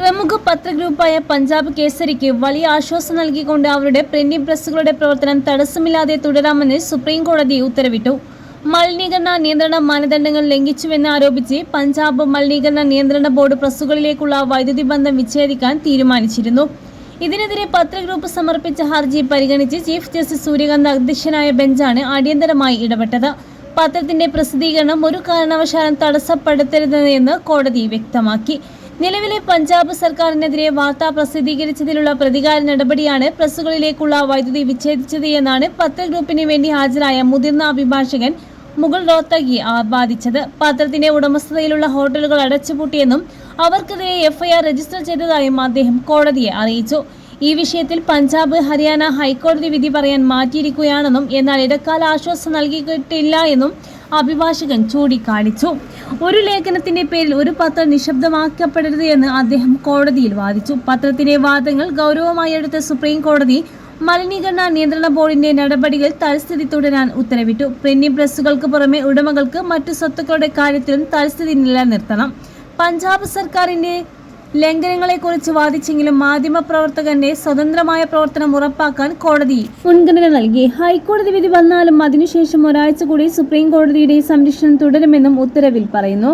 പ്രമുഖ പത്രഗ്രൂപ്പായ പഞ്ചാബ് കേസരിക്ക് വലിയ ആശ്വാസം നൽകിക്കൊണ്ട് അവരുടെ പ്രിന്റിംഗ് പ്രസ്സുകളുടെ പ്രവർത്തനം തടസ്സമില്ലാതെ തുടരാമെന്ന് സുപ്രീം കോടതി ഉത്തരവിട്ടു. മലിനീകരണ നിയന്ത്രണ മാനദണ്ഡങ്ങൾ ലംഘിച്ചുവെന്ന് ആരോപിച്ച് പഞ്ചാബ് മലിനീകരണ നിയന്ത്രണ ബോർഡ് പ്രസ്സുകളിലേക്കുള്ള വൈദ്യുതി ബന്ധം വിച്ഛേദിക്കാൻ തീരുമാനിച്ചിരുന്നു. ഇതിനെതിരെ പത്രഗ്രൂപ്പ് സമർപ്പിച്ച ഹർജി പരിഗണിച്ച് ചീഫ് ജസ്റ്റിസ് സൂര്യകാന്ത് അധ്യക്ഷനായ ബെഞ്ചാണ് അടിയന്തരമായി ഇടപെട്ടത്. പത്രത്തിന്റെ പ്രസിദ്ധീകരണം ഒരു കാരണവശാലും തടസ്സപ്പെടുത്തരുതെന്ന് കോടതി വ്യക്തമാക്കി. നിലവിലെ പഞ്ചാബ് സർക്കാരിനെതിരെ വാർത്ത പ്രസിദ്ധീകരിച്ചതിലുള്ള പ്രതികാര നടപടിയാണ് പ്രസ്സുകളിലേക്കുള്ള വൈദ്യുതി വിച്ഛേദിച്ചത് എന്നാണ് പത്രഗ്രൂപ്പിന് വേണ്ടി ഹാജരായ മുതിർന്ന അഭിഭാഷകൻ മുഗൾ റോത്തഗി ആവാദിച്ചത് പത്രത്തിന്റെ ഉടമസ്ഥതയിലുള്ള ഹോട്ടലുകൾ അടച്ചുപൂട്ടിയെന്നും അവർക്കെതിരെ എഫ്ഐആർ രജിസ്റ്റർ ചെയ്തതായും അദ്ദേഹം കോടതിയെ അറിയിച്ചു. ഈ വിഷയത്തിൽ പഞ്ചാബ് ഹരിയാന ഹൈക്കോടതി വിധി പറയാൻ മാറ്റിയിരിക്കുകയാണെന്നും എന്നാൽ ഇടക്കാല ആശ്വാസം നൽകിയിട്ടില്ല എന്നും അഭിഭാഷകൻ ചൂണ്ടിക്കാണിച്ചു. ഒരു ലേഖനത്തിന്റെ പേരിൽ ഒരു പത്രം നിശബ്ദമാക്കപ്പെടരുത് എന്ന് അദ്ദേഹം കോടതിയിൽ വാദിച്ചു. പത്രത്തിന്റെ വാദങ്ങൾ ഗൗരവമായി എടുത്ത സുപ്രീം കോടതി മലിനീകരണ നിയന്ത്രണ ബോർഡിന്റെ നടപടികൾ തൽസ്ഥിതി തുടരാൻ ഉത്തരവിട്ടു. പ്രിന്റിംഗ് പ്രസ്സുകൾക്ക് പുറമെ ഉടമകൾക്ക് മറ്റു സ്വത്തുക്കളുടെ കാര്യത്തിലും തൽസ്ഥിതി നിലനിർത്തണം. പഞ്ചാബ് സർക്കാരിന്റെ ലംഘനങ്ങളെക്കുറിച്ച് വാദിച്ചെങ്കിലും മാധ്യമപ്രവർത്തകന്റെ സ്വതന്ത്രമായ പ്രവർത്തനം ഉറപ്പാക്കാൻ കോടതി മുൻഗണന നൽകി. ഹൈക്കോടതി വിധി വന്നാലും അതിനുശേഷം ഒരാഴ്ച കൂടി സുപ്രീം കോടതിയുടെ സംരക്ഷണം തുടരുമെന്നും ഉത്തരവിൽ പറയുന്നു.